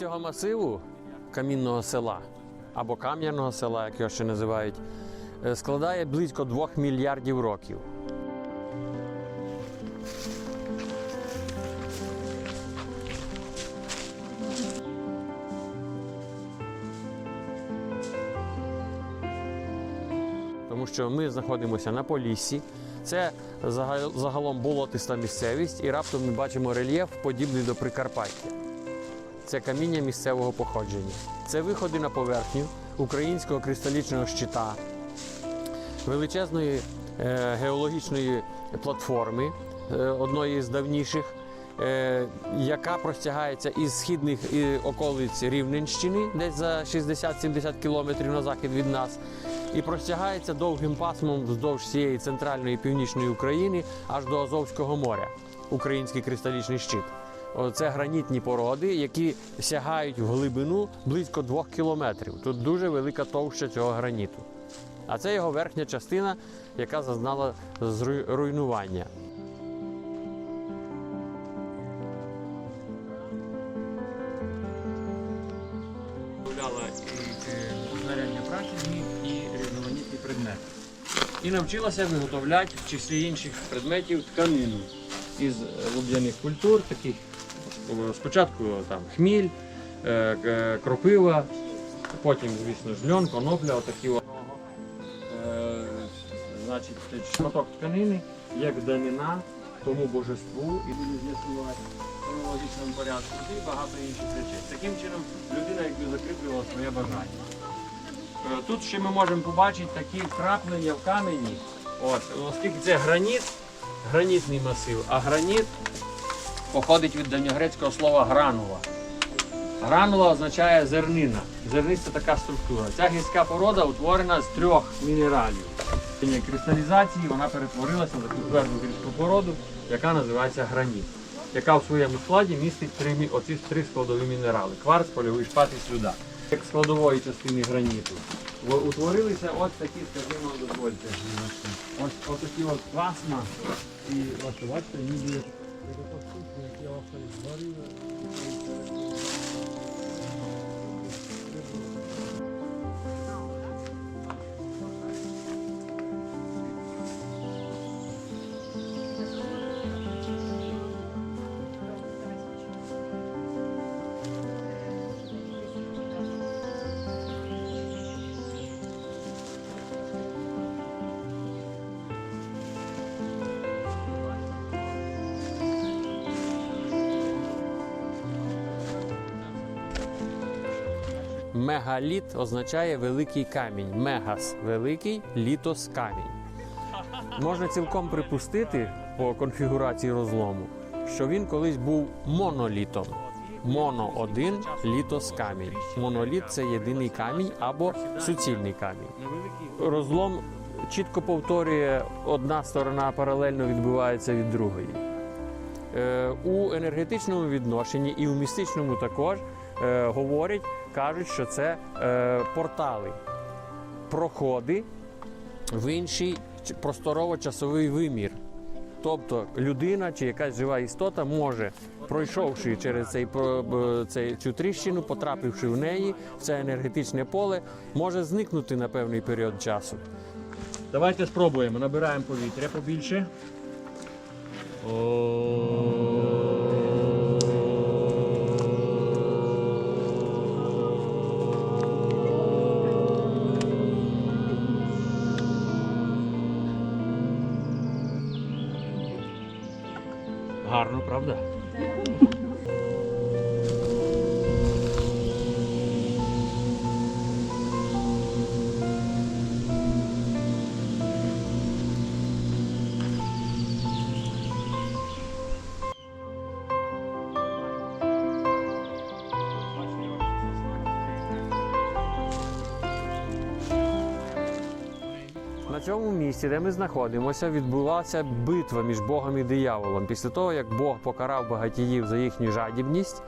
Цього масиву камінного села або кам'яного села, як його ще називають, е, складає близько 2 мільярдів років. Тому що ми знаходимося на Поліссі. Це зага- загалом болотиста місцевість, і раптом ми бачимо рельєф, подібний до Прикарпаття. Це каміння місцевого походження. Це виходи на поверхню українського кристалічного щита, величезної е, геологічної платформи, е, одної з давніших, е, яка простягається із східних околиць Рівненщини, десь за 60-70 кілометрів на захід від нас, і простягається довгим пасмом вздовж всієї центральної і північної України аж до Азовського моря. Український кристалічний щит. Це гранітні породи, які сягають в глибину близько двох кілометрів. Тут дуже велика товща цього граніту. А це його верхня частина, яка зазнала руйнування. Уявляла і знаряддя праці і різноманітні предмети. І навчилася виготовляти в числі інших предметів тканину із е, луб'яних культур, таких е, спочатку там хміль, е, кропива, потім, звісно ж, льон, конопля, отакі е, значить, шматок тканини, як данина тому божеству, і буде з'ясувати хронологічному порядку, і багато інших речей. Таким чином людина якби закріплювала своє бажання. Е, Тут ще ми можемо побачити такі вкраплення в камені. От, оскільки це граніт, гранітний масив, а граніт походить від давньогрецького слова гранула. Гранула означає зернина. Зерниста така структура. Ця гірська порода утворена з трьох мінералів. Кристалізації вона перетворилася на таку тверду гірську породу, яка називається граніт, яка в своєму складі містить три, оці три складові мінерали: кварц, польовий шпат і слюда. Як складової частини граніту. Утворилися ось такі, скажімо, дозвольте. Ось, такі от пасма. І ось бачите, ніби які ось Мегаліт означає великий камінь. Мегас великий, літос камінь. Можна цілком припустити по конфігурації розлому, що він колись був монолітом. Моно один, літос камінь. Моноліт це єдиний камінь або суцільний камінь. Розлом чітко повторює, одна сторона паралельно відбувається від другої. Е, у енергетичному відношенні і у містичному також е, говорять, кажуть, що це е, портали, проходи в інший просторово-часовий вимір. Тобто людина чи якась жива істота може, пройшовши через цей, цей, цю тріщину, потрапивши в неї, в це енергетичне поле, може зникнути на певний період часу. Давайте спробуємо. Набираємо повітря побільше. Гарно, правда? На цьому місці, де ми знаходимося, відбулася битва між Богом і дияволом. Після того, як Бог покарав багатіїв за їхню жадібність,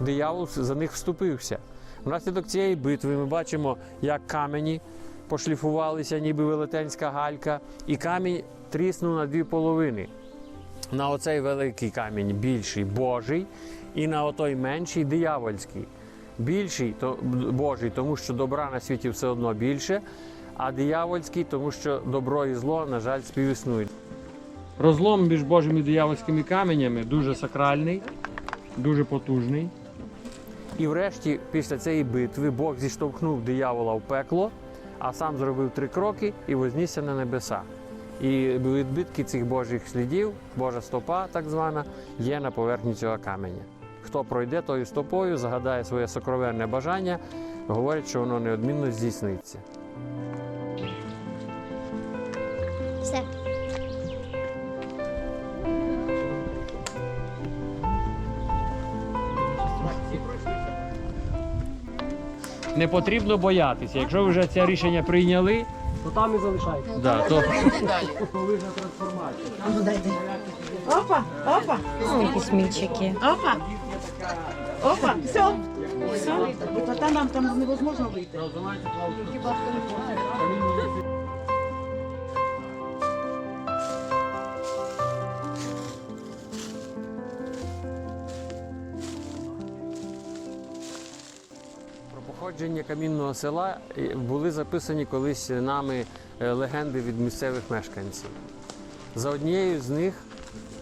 диявол за них вступився. Внаслідок цієї битви ми бачимо, як камені пошліфувалися, ніби велетенська галька, і камінь тріснув на дві половини. На оцей великий камінь більший Божий, і на отой менший диявольський. Більший то Божий, тому що добра на світі все одно більше, а диявольський, тому що добро і зло, на жаль, співіснують. Розлом між Божими і диявольськими каменями дуже сакральний, дуже потужний. І врешті, після цієї битви, Бог зіштовхнув диявола в пекло, а сам зробив три кроки і вознісся на небеса. І відбитки цих Божих слідів, Божа стопа, так звана, є на поверхні цього каменя. Хто пройде тою стопою, загадає своє сокровенне бажання, говорить, що воно неодмінно здійсниться. Все. Не потрібно боятися. Якщо ви вже це рішення прийняли, То там і залишайте. да, то Опа, опа, Якісь опа. Опа, все. Все. Та нам там невозможно вийти. Походження камінного села е, були записані колись нами е, легенди від місцевих мешканців. За однією з них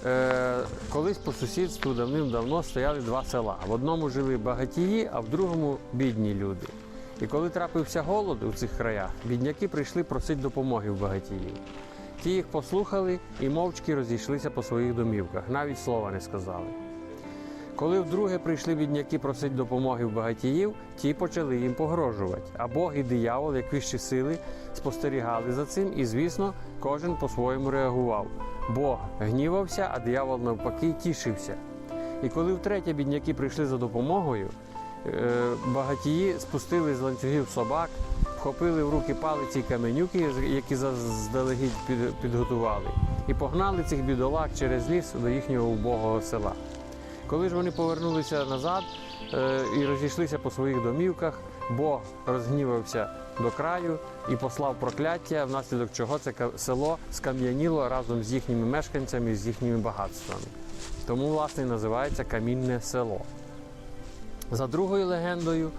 е, колись по сусідству давним-давно стояли два села. В одному жили багатії, а в другому бідні люди. І коли трапився голод у цих краях, бідняки прийшли просити допомоги в багатіїв. Ті їх послухали і мовчки розійшлися по своїх домівках, навіть слова не сказали. Коли вдруге прийшли бідняки просити допомоги в багатіїв, ті почали їм погрожувати. А Бог і диявол, як вищі сили, спостерігали за цим, і, звісно, кожен по-своєму реагував. Бог гнівався, а диявол навпаки тішився. І коли втретє бідняки прийшли за допомогою, е, багатії спустили з ланцюгів собак, вхопили в руки палиці й каменюки, які заздалегідь під- підготували, і погнали цих бідолах через ліс до їхнього убогого села. Коли ж вони повернулися назад е, і розійшлися по своїх домівках, Бог розгнівався до краю і послав прокляття, внаслідок чого це село скам'яніло разом з їхніми мешканцями, з їхніми багатствами. Тому, власне, і називається Камінне село. За другою легендою,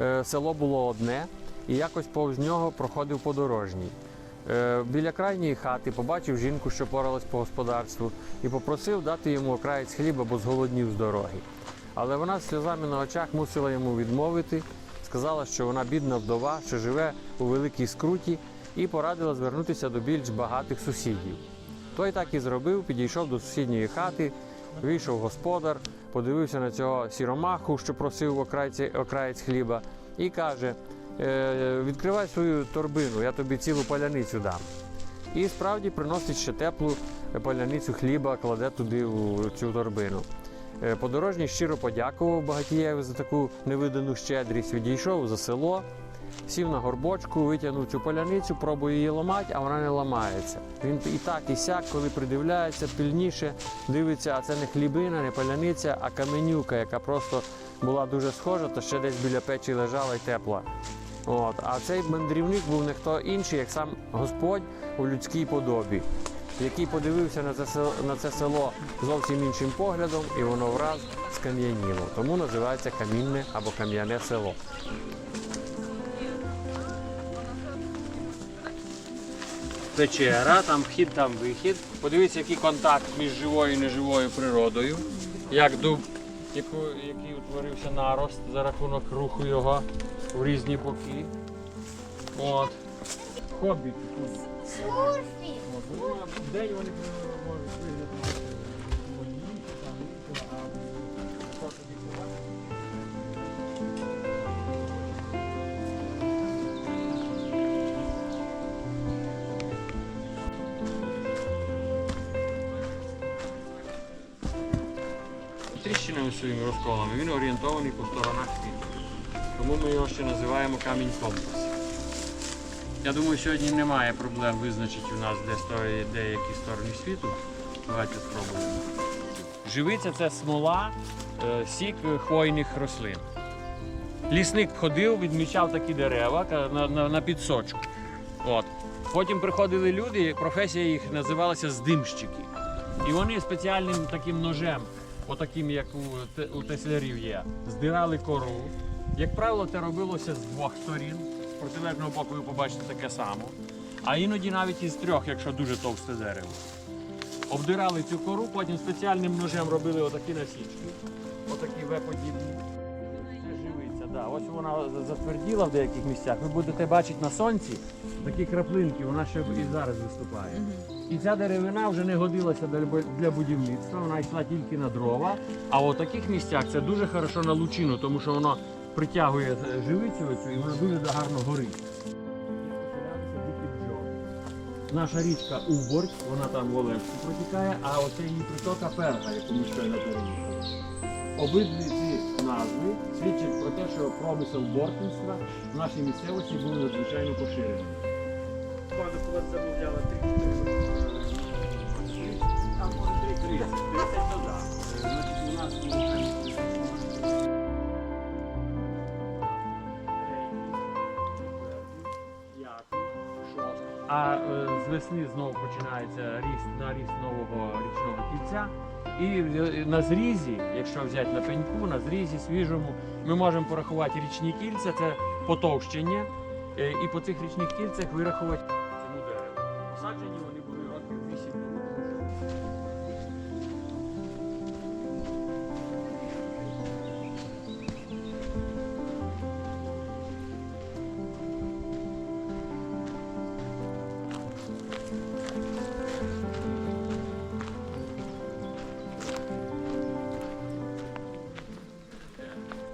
е, село було одне, і якось повз нього проходив подорожній. Е, Біля крайньої хати побачив жінку, що поралась по господарству, і попросив дати йому окраєць хліба, бо зголоднів з дороги. Але вона з сльозами на очах мусила йому відмовити, сказала, що вона бідна вдова, що живе у великій скруті, і порадила звернутися до більш багатих сусідів. Той так і зробив, підійшов до сусідньої хати, вийшов господар, подивився на цього сіромаху, що просив окраєць, окраєць хліба, і каже: «Е, відкривай свою торбину, я тобі цілу паляницю дам. І справді приносить ще теплу паляницю хліба, кладе туди у цю торбину. Е, Подорожній щиро подякував Багатієві за таку невидану щедрість, відійшов за село, сів на горбочку, витягнув цю поляницю, пробує її ламати, а вона не ламається. Він і так, і сяк, коли придивляється, пильніше дивиться, а це не хлібина, не поляниця, а каменюка, яка просто була дуже схожа, то ще десь біля печі лежала і тепла. От. А цей мандрівник був не хто інший, як сам Господь у людській подобі, який подивився на це село, на це село зовсім іншим поглядом, і воно враз скам'яніло. Тому називається камінне або кам'яне село. Печера, там вхід, там вихід. Подивіться, який контакт між живою і неживою природою. Як дуб, який утворився нарост за рахунок руху його в різні боки. От. Хобіт. Сурфі. В день вони можуть виглядати моноліти, там а то собі. Тріщинами своїми розколами він орієнтований по сторонах світу. Тому ми його ще називаємо камінь компас. Я думаю, сьогодні немає проблем визначити у нас, де стоять деякі сторони світу. Давайте спробуємо. Живиця це смола, е, сік хвойних рослин. Лісник ходив, відмічав такі дерева на, на, на підсочку. От. Потім приходили люди, професія їх називалася здимщики. І вони спеціальним таким ножем, отаким, як у теслярів є, здирали кору, Як правило, це робилося з двох сторін. З протилежного боку ви побачите таке само. А іноді навіть із трьох, якщо дуже товсте дерево. Обдирали цю кору, потім спеціальним ножем робили отакі насічки. Отакі В-подібні. Це живиця, да. Ось вона затверділа в деяких місцях. Ви будете бачити на сонці такі краплинки, вона ще і зараз виступає. І ця деревина вже не годилася для для будівництва, вона йшла тільки на дрова. А в таких місцях це дуже хорошо на лучину, тому що воно притягує е, живицю і вона дуже гарно горить. Наша річка Уборч, вона там в Олевську протікає, а оце її притока перша, яку ми щойно переїхали. Обидві ці назви свідчать про те, що промисел бортництва в нашій місцевості був надзвичайно поширений. Пане, коли замовляла 30 а е, з весни знову починається ріст на ріст нового річного кільця. І е, на зрізі, якщо взяти на пеньку, на зрізі свіжому, ми можемо порахувати річні кільця, це потовщення. Е, І по цих річних кільцях вирахувати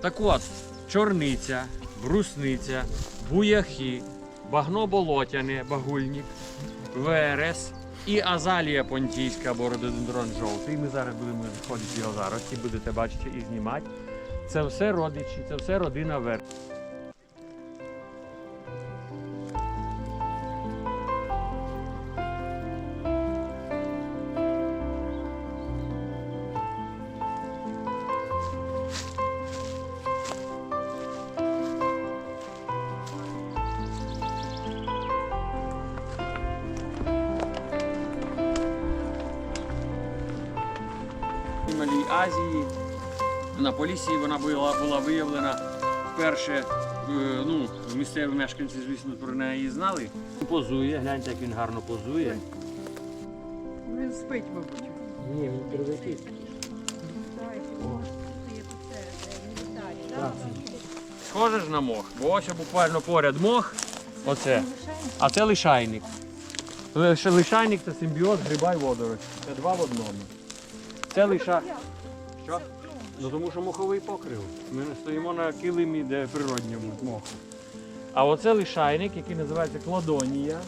Так от, чорниця, брусниця, буяхи, багно болотяне, багульник, верес і азалія понтійська або рододендрон жовтий. Ми зараз будемо знаходити його зараз і будете бачити і знімати. Це все родичі, це все родина верес. В Малій Азії на Полісі вона була, була виявлена вперше. е, Ну, місцеві мешканці, звісно, про неї знали. Позує, гляньте, як він гарно позує. Він спить, мабуть. Ні, він кривики. Схоже ж на мох, бо ось буквально поряд мох. Оце. А це лишайник. Лишайник це симбіоз гриба й водорості. Це два в одному. Це лиша. Що? Ну тому що моховий покрив. Ми не стоїмо на килимі, де природньому моху. А оце лишайник, який називається кладонія.